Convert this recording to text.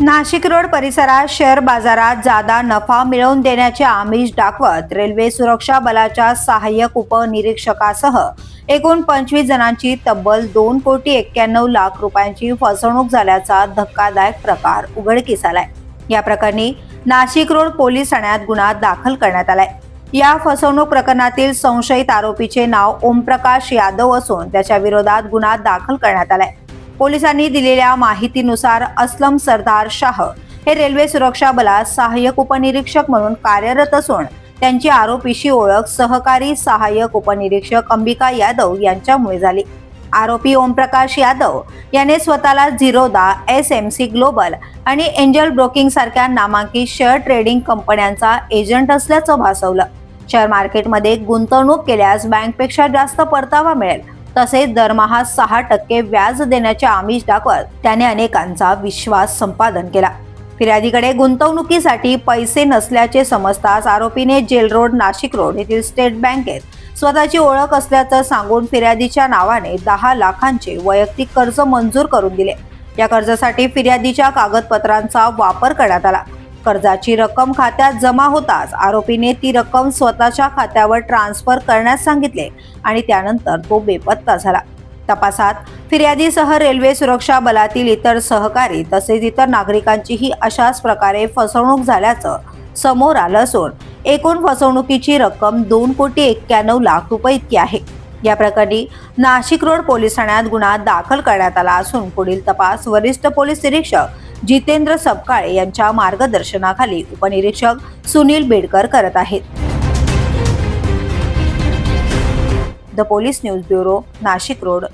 Nashik road परिसरात share बाजारात जादा नफा मिळवून देण्याचे आमिष दाखवत रेल्वे सुरक्षा बलाच्या सहाय्यक उपनिरीक्षकासह एकूण पंचवीस जणांची तब्बल दोन कोटी एक्क्याण्णव लाख रुपयांची फसवणूक झाल्याचा धक्कादायक प्रकार उघडकीस आलाय या प्रकरणी नाशिक रोड पोलीस ठाण्यात गुन्हा दाखल करण्यात आलाय. या फसवणूक प्रकरणातील संशयित आरोपीचे नाव ओमप्रकाश यादव असून त्याच्या विरोधात गुन्हा दाखल करण्यात आलाय. पोलिसांनी दिलेल्या माहितीनुसार असलम सरदार शाह हे रेल्वे सुरक्षा बलात सहाय्यक उपनिरीक्षक म्हणून कार्यरत असून त्यांची आरोपीशी ओळख सहकारी सहाय्यक उपनिरीक्षक अंबिका यादव यांच्यामुळे झाली. आरोपी ओमप्रकाश यादव याने स्वतःला Zerodha S M C Global आणि एंजल ब्रोकिंग सारख्या नामांकित शेअर ट्रेडिंग कंपन्यांचा एजंट असल्याचं भासवलं. शेअर मार्केटमध्ये गुंतवणूक केल्यास बँकपेक्षा जास्त परतावा मिळेल तसेच दरमहा सहा टक्के व्याज देण्याचे आमिष दाखवत त्याने अनेकांचा विश्वास संपादन केला. फिर्यादीकडे गुंतवणुकीसाठी पैसे नसल्याचे समजताच आरोपीने जेल रोड नाशिक रोड येथील स्टेट बँकेत स्वतःची ओळख असल्याचं सांगून फिर्यादीच्या नावाने दहा लाखांचे वैयक्तिक कर्ज मंजूर करून दिले. या कर्जासाठी फिर्यादीच्या कागदपत्रांचा वापर करण्यात आला. कर्जाची रक्कम खात्यात जमा होताच आरोपीने ती रक्कम स्वतःच्या खात्यावर ट्रान्सफर करण्यास सांगितले आणि त्यानंतर तो बेपत्ता झाला. तपासात फिर्यादीसह रेल्वे सुरक्षा बलातील इतर सहकारी तसेच इतर नागरिकांचीही अशाच प्रकारे फसवणूक झाल्याचं समोर आलं असून एकूण फसवणुकीची रक्कम दोन कोटी एक्क्याण्णव लाख रुपये इतकी आहे. या प्रकरणी नाशिक रोड पोलीस ठाण्यात गुन्हा दाखल करण्यात आला असून पुढील तपास वरिष्ठ पोलीस निरीक्षक जितेंद्र सबकाळे यांच्या मार्गदर्शनाखाली उपनिरीक्षक सुनील बेडकर करत आहेत. The police news bureau Nashik road.